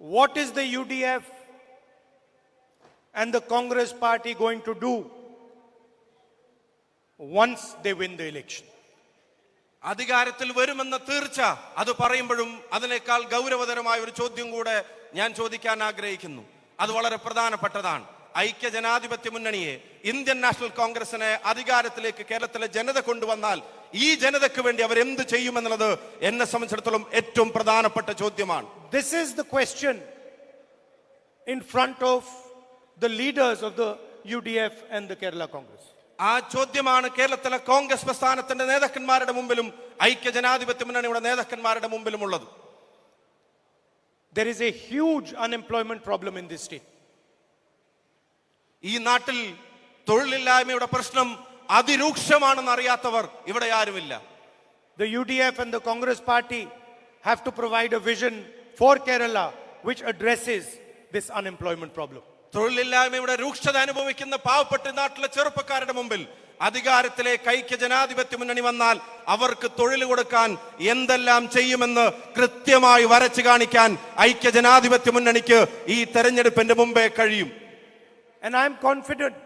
What is the UDF and the Congress party going to do once they win the election? അധികാരത്തിൽ വരുമെന്ന തീർച്ച അത് പറയുമ്പോഴും അതിനേക്കാൾ ഗൗരവതരമായ ഒരു ചോദ്യം കൂടെ ഞാൻ ചോദിക്കാൻ ആഗ്രഹിക്കുന്നു അത് വളരെ പ്രധാനപ്പെട്ടതാണ് ഐക്യ ജനാധിപത്യ മുന്നണിയെ ഇന്ത്യൻ നാഷണൽ കോൺഗ്രസിനെ അധികാരത്തിലേക്ക് കേരളത്തിലെ ജനത കൊണ്ടുവന്നാൽ ഈ ജനതയ്ക്ക് വേണ്ടി അവർ എന്ത് ചെയ്യുമെന്നുള്ളത് എന്നെ സംബന്ധിച്ചിടത്തോളം ഏറ്റവും പ്രധാനപ്പെട്ട ചോദ്യമാണ്. This This is the question in front of the leaders of the UDF and the Kerala Congress ആ ചോദ്യമാണ് കേരളത്തിലെ കോൺഗ്രസ് പ്രസ്ഥാനത്തിന്റെ നേതാക്കന്മാരുടെ മുമ്പിലും ഐക്യ ജനാധിപത്യ മുന്നണിയുടെ നേതാക്കന്മാരുടെ മുമ്പിലും ഉള്ളത് there is a huge unemployment problem in this state ഈ നാട്ടിൽ തൊഴിലില്ലായ്മയുടെ പ്രശ്നം അതിരൂക്ഷമാണെന്ന് അറിയാത്തവർ ഇവിടെ ആരുമില്ല The UDF and the Congress party have to provide a vision for Kerala which addresses this unemployment problem. തൊഴിലില്ലായ്മയുടെ രൂക്ഷത അനുഭവിക്കുന്ന പാവപ്പെട്ട നാട്ടിലെ ചെറുപ്പക്കാരുടെ മുമ്പിൽ അധികാരത്തിലെ കൈക്ക് ജനാധിപത്യ മുന്നണി വന്നാൽ അവർക്ക് തൊഴിൽ കൊടുക്കാൻ എന്തെല്ലാം ചെയ്യുമെന്ന് കൃത്യമായി വരച്ചു കാണിക്കാൻ ഐക്യ ജനാധിപത്യ മുന്നണിക്ക് ഈ തെരഞ്ഞെടുപ്പിന്റെ മുമ്പേ കഴിയും And am confident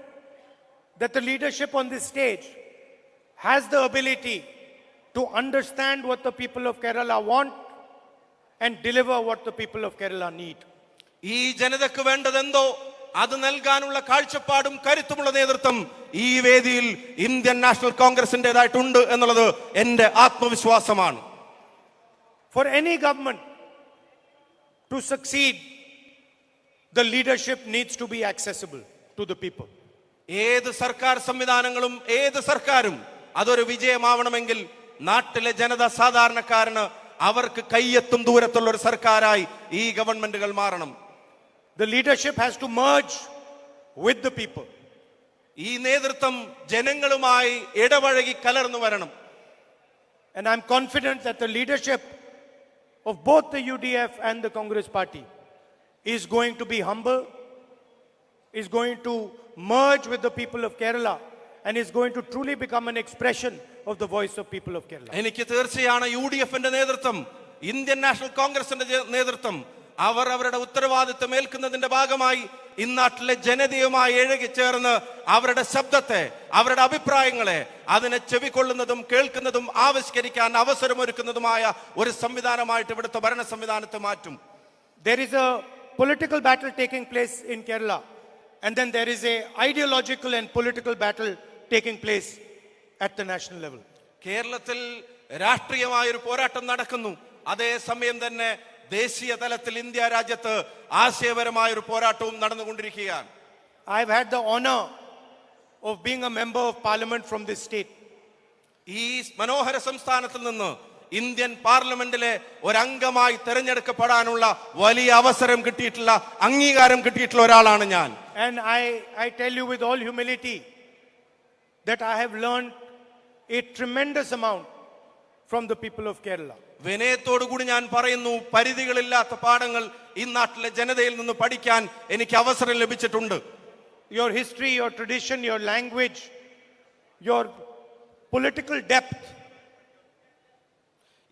that the leadership on this stage has the ability to understand what the people of Kerala want and deliver what the people of Kerala need. ഈ ജനതക്ക് വേണ്ടതെന്തോ അത് നൽകാനുള്ള കാഴ്ചപ്പാടും കരുത്തുമുള്ള നേതൃത്വം ഈ വേദിയിൽ ഇന്ത്യൻ നാഷണൽ കോൺഗ്രസിന്റേതായിട്ടുണ്ട് എന്നുള്ളത് എന്റെ ആത്മവിശ്വാസമാണ് For any government to succeed, the leadership needs to be accessible to the people. ഏത് സർക്കാർ സംവിധാനങ്ങളും ഏത് സർക്കാരും അതൊരു വിജയമാവണമെങ്കിൽ നാട്ടിലെ ജനത സാധാരണക്കാരന് അവർക്ക് കയ്യെത്തും ദൂരത്തുള്ള ഒരു സർക്കാരായി ഈ ഗവൺമെന്റുകൾ മാറണം. The leadership has to merge with people ഈ നേതൃത്വം ജനങ്ങളുമായി ഇടപഴകി കലർന്നു വരണം. And I'm confident that the leadership of both the UDF and the Congress party is going to be humble, is going to merge with the people of Kerala, and is going to truly become an expression of the voice of people of Kerala. എനിക്ക് തീർച്ചയാണ് U D എഫിന്റെ നേതൃത്വം Indian national കോൺഗ്രസിന്റെ നേതൃത്വം. അവർ അവരുടെ ഉത്തരവാദിത്വം ഏൽക്കുന്നതിന്റെ ഭാഗമായി ഇന്നാട്ടിലെ ജനതയുമായി ഇഴകിച്ചേർന്ന് അവരുടെ ശബ്ദത്തെ അവരുടെ അഭിപ്രായങ്ങളെ അതിനെ ചെവിക്കൊള്ളുന്നതും കേൾക്കുന്നതും ആവിഷ്കരിക്കാൻ അവസരമൊരുക്കുന്നതുമായ ഒരു സംവിധാനമായിട്ട് ഇവിടുത്തെ ഭരണ സംവിധാനത്തെ മാറ്റും. There is a political battle taking place in Kerala, and then there is a ideological and political battle taking place at the national level. കേരളത്തിൽ രാഷ്ട്രീയമായ ഒരു പോരാട്ടം നടക്കുന്നു. അതേസമയം തന്നെ ദേശീയ തലത്തിൽ ഇന്ത്യ രാജ്യത്ത് ആശയപരമായ ഒരു പോരാട്ടവും നടന്നുകൊണ്ടിരിക്കുകയാണ്. I've had the honour of being a member of parliament from this state ഈ മനോഹര സംസ്ഥാനത്തിൽ നിന്ന് ഇന്ത്യൻ പാർലമെന്റിലെ ഒരംഗമായി തെരഞ്ഞെടുക്കപ്പെടാനുള്ള വലിയ അവസരം കിട്ടിയിട്ടുള്ള അംഗീകാരം കിട്ടിയിട്ടുള്ള ഒരാളാണ് ഞാൻ. And I, I tell you with all humility that I have learned a tremendous amount from the people of Kerala. വിനയത്തോടു കൂടി ഞാൻ പറയുന്നു പരിധികളില്ലാത്ത പാഠങ്ങൾ ഈ നാട്ടിലെ ജനതയിൽ നിന്ന് പഠിക്കാൻ എനിക്ക് അവസരം ലഭിച്ചിട്ടുണ്ട് Your history, your tradition, your language, your political depth,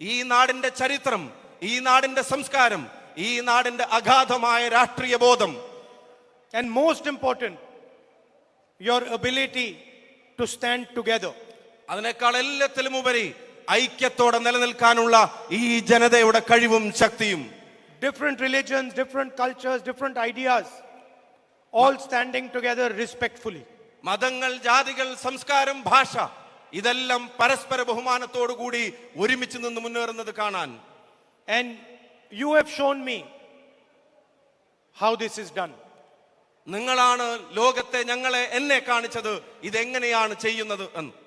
ഈ നാടിന്റെ ചരിത്രം ഈ നാടിന്റെ സംസ്കാരം ഈ നാടിന്റെ അഗാധമായ രാഷ്ട്രീയ ബോധം and most important, your ability to stand together. അതിനേക്കാൾ എല്ലാത്തിലും ഉപരി ഐക്യത്തോടെ നിലനിൽക്കാനുള്ള ഈ ജനതയുടെ കഴിവും ശക്തിയും Different religions, different cultures, different ideas, all standing together respectfully. മതങ്ങൾ ജാതികൾ സംസ്കാരം ഭാഷ ഇതെല്ലാം പരസ്പര ബഹുമാനത്തോടു കൂടി ഒരുമിച്ച് നിന്ന് മുന്നേറുന്നത് കാണാൻ And you have shown me how this is done. നിങ്ങളാണ് ലോകത്തെ ഞങ്ങളെ എന്നെ കാണിച്ചത്. ഇതെങ്ങനെയാണ് ചെയ്യുന്നത് എന്ന്.